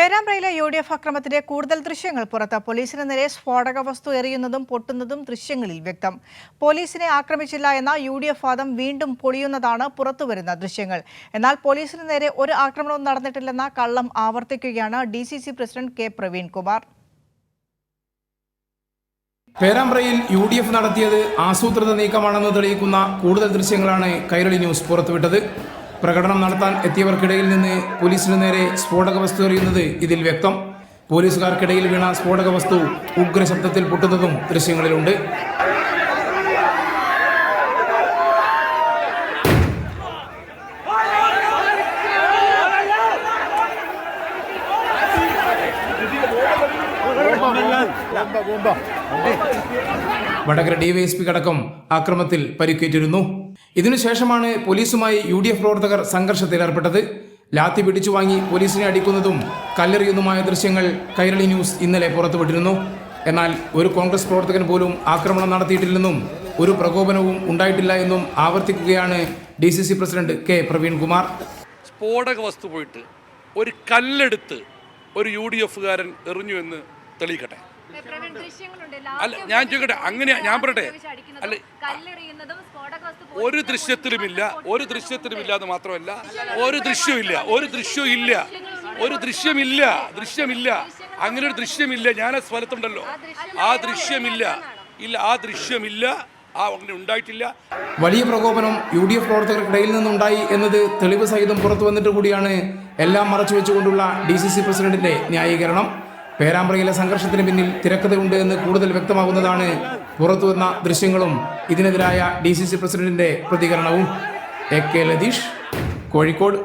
പേരാമ്പ്രയിലെ U D F അക്രമത്തിന്റെ കൂടുതൽ ദൃശ്യങ്ങൾ പുറത്ത്. പോലീസിന് നേരെ സ്ഫോടക വസ്തു എറിയുന്നതും പൊട്ടുന്നതും ദൃശ്യങ്ങളിൽ വ്യക്തം. പോലീസിനെ ആക്രമിച്ചില്ല എന്ന യു ഡി എഫ് വാദം വീണ്ടും പൊളിയുന്നതാണ് പുറത്തുവരുന്ന ദൃശ്യങ്ങൾ. എന്നാൽ പോലീസിന് നേരെ ഒരു ആക്രമണവും നടന്നിട്ടില്ലെന്ന കള്ളം ആവർത്തിക്കുകയാണ് D C C president K. Praveen Kumar പേരാമ്പ്രയിൽ U D F നടത്തിയത് ആസൂത്രിത നീക്കമാണെന്ന് തെളിയിക്കുന്ന കൂടുതൽ ദൃശ്യങ്ങളാണ് കൈരളി ന്യൂസ് പുറത്തുവിട്ടത്. പ്രകടനം നടത്താൻ എത്തിയവർക്കിടയിൽ നിന്ന് പോലീസിനു നേരെ സ്ഫോടക വസ്തു എറിയുന്നത് ഇതിൽ വ്യക്തം. പോലീസുകാർക്കിടയിൽ വീണ സ്ഫോടക വസ്തു ഉഗ്രശബ്ദത്തിൽ പൊട്ടുന്നതും ദൃശ്യങ്ങളിലുണ്ട്. വടകര ഡിവൈഎസ്പിക്കടക്കം ആക്രമത്തിൽ പരിക്കേറ്റിരുന്നു. ഇതിനുശേഷമാണ് പോലീസുമായി യു ഡി എഫ് പ്രവർത്തകർ സംഘർഷത്തിലേർപ്പെട്ടത് ലാത്തി പിടിച്ചു വാങ്ങി പോലീസിനെ അടിക്കുന്നതും കല്ലെറിയുന്നതുമായ ദൃശ്യങ്ങൾ കൈരളി ന്യൂസ് ഇന്നലെ പുറത്തുവിട്ടിരുന്നു എന്നാൽ ഒരു കോൺഗ്രസ് പ്രവർത്തകൻ പോലും ആക്രമണം നടത്തിയിട്ടില്ലെന്നും ഒരു പ്രകോപനവും ഉണ്ടായിട്ടില്ല എന്നും ആവർത്തിക്കുകയാണ് D C C president K Praveen Kumar സ്ഫോടക വസ്തു പോയിട്ട് ഒരു കല്ലെടുത്ത് ഒരു യു ഡി എഫുകാരൻ എറിഞ്ഞു എന്ന് തെളിയിക്കട്ടെ. അല്ല, ഞാൻ ചോദിക്കട്ടെ, അങ്ങനെ അങ്ങനെയാ, ഞാൻ പറയട്ടെ. അല്ല, ഒരു ദൃശ്യത്തിലുമില്ല. ഒരു ദൃശ്യത്തിലുമില്ല എന്ന് മാത്രമല്ല. ഒരു ദൃശ്യമില്ല. ഒരു ദൃശ്യമില്ല. ഒരു ദൃശ്യമില്ല. ദൃശ്യമില്ല. അങ്ങനെ ഒരു ദൃശ്യമില്ല. ഞാൻ ആ സ്ഥലത്തുണ്ടല്ലോ. ആ ദൃശ്യമില്ല. ഇല്ല ആ ദൃശ്യമില്ല. ആ അങ്ങനെ ഉണ്ടായിട്ടില്ല. വലിയ പ്രകോപനം യു ഡി എഫ് പ്രവർത്തകർക്കിടയിൽ നിന്നുണ്ടായി എന്നത് തെളിവ് സഹിതം പുറത്തു വന്നിട്ട് കൂടിയാണ് എല്ലാം മറച്ചു വെച്ചുകൊണ്ടുള്ള ഡി സി സി പ്രസിഡന്റിന്റെ ന്യായീകരണം. പേരാമ്പ്രയിലെ സംഘർഷത്തിന് പിന്നിൽ തിരക്കഥയുണ്ട് എന്ന് കൂടുതൽ വ്യക്തമാകുന്നതാണ് പുറത്തുവന്ന ദൃശ്യങ്ങളും. ഇതിനെതിരായ ഡി സി സി പ്രസിഡന്റിന്റെ പ്രതികരണവും എ കെ ലതീഷ് കോഴിക്കോട്